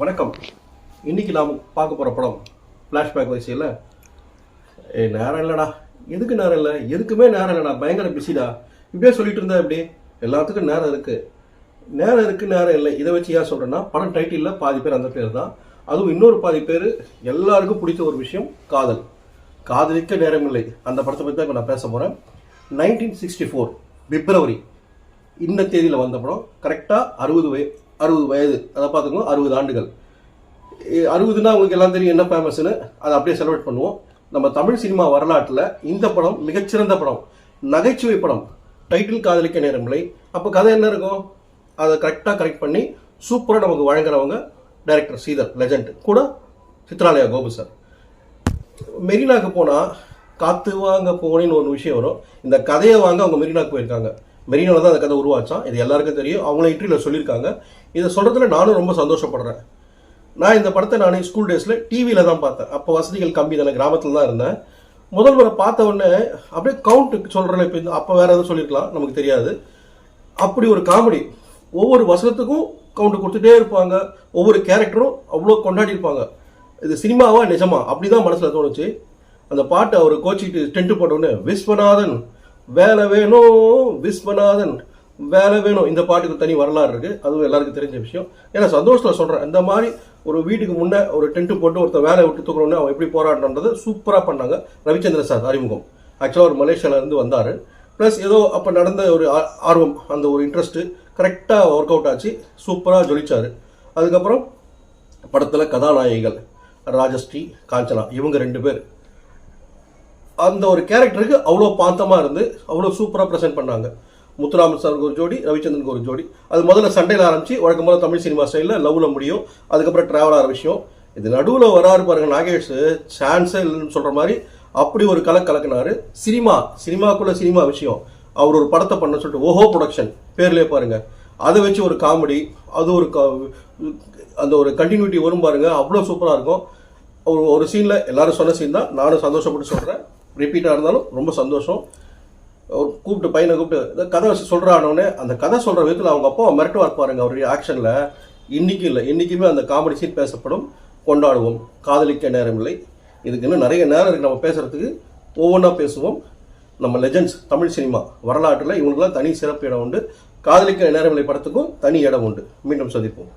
வணக்கம். இன்னைக்கு நாம் பார்க்க போகிற படம் ஃப்ளாஷ்பேக் வரிசையில் ஏ நேரம் இல்லைடா. எதுக்கு நேரம் இல்லை? எதுக்குமே நேரம் இல்லைடா. பயங்கர பிஸிடா இப்படியே சொல்லிட்டு இருந்தா எப்படி? எல்லாத்துக்கும் நேரம் இருக்குது நேரம் இருக்குது நேரம் இல்லை. இதை வச்சு ஏன் சொல்கிறேன்னா படம் டைட்டிலில் பாதி பேர் அந்த பேர் தான். அதுவும் இன்னொரு பாதி பேர் எல்லாருக்கும் பிடிச்ச ஒரு விஷயம் காதல். காதலிக்க நேரம் இல்லை. அந்த படத்தை பற்றி தான் நான் பேச போகிறேன் நைன்டீன் சிக்ஸ்டி ஃபோர் பிப்ரவரி இந்த தேதியில் வந்த படம். கரெக்டாக அறுபது வய அறுபது வயது அதை பார்த்துக்கணும் அறுபது ஆண்டுகள். அறுபதுன்னா உங்களுக்கு எல்லாம் தெரியும் என்ன ஃபேமஸ்னு அதை அப்படியே செலிப்ரேட் பண்ணுவோம். நம்ம தமிழ் சினிமா வரலாற்றில் இந்த படம் மிகச்சிறந்த படம். நகைச்சுவை படம். டைட்டில் காதலிக்க நேரமில்லை அப்போ கதை என்ன இருக்கும்? அதை கரெக்டாக கரெக்ட் பண்ணி சூப்பராக நமக்கு வழங்குறவங்க டைரக்டர் ஸ்ரீதர் லெஜண்ட் கூட சித்ராலயா கோபு சார் மெரினாக்கு போனால் காத்து வாங்க போனேன்னு ஒரு விஷயம் வரும். இந்த கதையை வாங்க அவங்க மெரினாக்கு போயிருக்காங்க. மெரினோவில் தான் அந்த கதை உருவாச்சான். இது எல்லாருக்கும் தெரியும். அவங்கள இன்டர்வியூவில் சொல்லியிருக்காங்க. இதை சொல்கிறதுல நானும் ரொம்ப சந்தோஷப்படுறேன். நான் இந்த படத்தை நான் ஸ்கூல் டேஸில் டிவியில் தான் பார்த்தேன். அப்போ வசதிகள் கம்மி தானே கிராமத்தில் தான் இருந்தேன். முதல் முறை பார்த்த உடனே அப்படியே கவுண்ட் சொல்கிறேன் இப்போ இந்த அப்போ வேறு எதுவும் சொல்லியிருக்கலாம். நமக்கு தெரியாது. அப்படி ஒரு காமெடி ஒவ்வொரு வசனத்துக்கும் கவுண்ட் கொடுத்துட்டே இருப்பாங்க. ஒவ்வொரு கேரக்டரும் அவ்வளோ கொண்டாடி இருப்பாங்க. இது சினிமாவா? நிஜமா? அப்படிதான் மனசில் தோணுச்சு. அந்த பாட்டு அவர் கோச்சிக்கிட்டு டென்ட் போட்டோன்னு விஸ்வநாதன் வேலை வேணும் விஸ்வநாதன் வேலை வேணும். இந்த பாட்டுக்கு தனி வரலாறு இருக்கு. அதுவும் எல்லாருக்கும் தெரிஞ்ச விஷயம். ஏன்னா சந்தோஷத்தில் சொல்கிறேன் இந்த மாதிரி ஒரு வீட்டுக்கு முன்னே ஒரு டென்ட் போட்டு ஒருத்தர் வேலை விட்டு தூக்கணும்னு அவன் எப்படி போராடணுன்றது சூப்பராக பண்ணாங்க ரவிச்சந்திர சார் அறிமுகம். ஆக்சுவலாக ஒரு மலேசியாவிலேருந்து வந்தார். ப்ளஸ் ஏதோ அப்போ நடந்த ஒரு ஆ- ஆர்வம் அந்த ஒரு இன்ட்ரெஸ்ட்டு கரெக்டாக ஒர்க் அவுட் ஆச்சு. சூப்பராக ஜொலிச்சார். அதுக்கப்புறம் படத்தில் கதாநாயகிகள் ராஜஸ்ரீ காஞ்சனா இவங்க ரெண்டு பேர். அந்த ஒரு கேரக்டருக்கு அவ்வளோ பாந்தமாக இருந்து அவ்வளோ சூப்பராக ப்ரெசென்ட் பண்ணாங்க. முத்துராமன் சாருக்கு ஒரு ஜோடி ரவிச்சந்திரனுக்கு ஒரு ஜோடி. அது முதல்ல சண்டையில் ஆரம்பிச்சு வழக்கம் போல தமிழ் சினிமா ஸ்டைலில் லவ்வில் முடியும். அதுக்கப்புறம் ட்ராவல் ஆரம்பிச்சோம் விஷயம். இது நடுவில் வராரு பாருங்க நாகேஷ் சான்ஸே இல்லைன்னு சொல்கிற மாதிரி அப்படி ஒரு கலக்கு கலக்குனாரு. சினிமா சினிமாக்குள்ள சினிமா விஷயம். அவர் ஒரு படத்தை பண்ண சொல்லிட்டு ஓஹோ ப்ரொடக்ஷன் பேர்லேயே பாருங்க. அதை வச்சு ஒரு காமெடி அது ஒரு க- அந்த ஒரு கண்டினியூட்டி வரும் பாருங்க. அவ்வளோ சூப்பராக இருக்கும். ஒரு ஒரு சீனில் எல்லாரும் சொன்ன சீன் தான். நானும் சந்தோஷப்பட்டு சொல்கிறேன் ரிப்பீட்டாக இருந்தாலும் ரொம்ப சந்தோஷம். கூப்பிட்டு பையனை கூப்பிட்டு கதை வச்சு சொல்கிறானோடனே அந்த கதை சொல்கிற விதத்தில் அவங்க அப்பா மிரட்டுவார் பாருங்க அவருடைய ஆக்ஷனில் இன்றைக்கும் இல்லை இன்றைக்குமே அந்த காமெடி சீன் பேசப்படும். கொண்டாடுவோம். காதலிக்க நேரமில்லை இதுக்கு இன்னும் நிறைய நேரம் இருக்குது நம்ம பேசுகிறதுக்கு ஒவ்வொன்றா பேசுவோம். நம்ம லெஜெண்ட்ஸ் தமிழ் சினிமா வரலாற்றில் இவங்களுக்குலாம் தனி சிறப்பு இடம் உண்டு. காதலிக்க நேரமில்லை படத்துக்கும் தனி இடம் உண்டு. மீண்டும் சந்திப்போம்.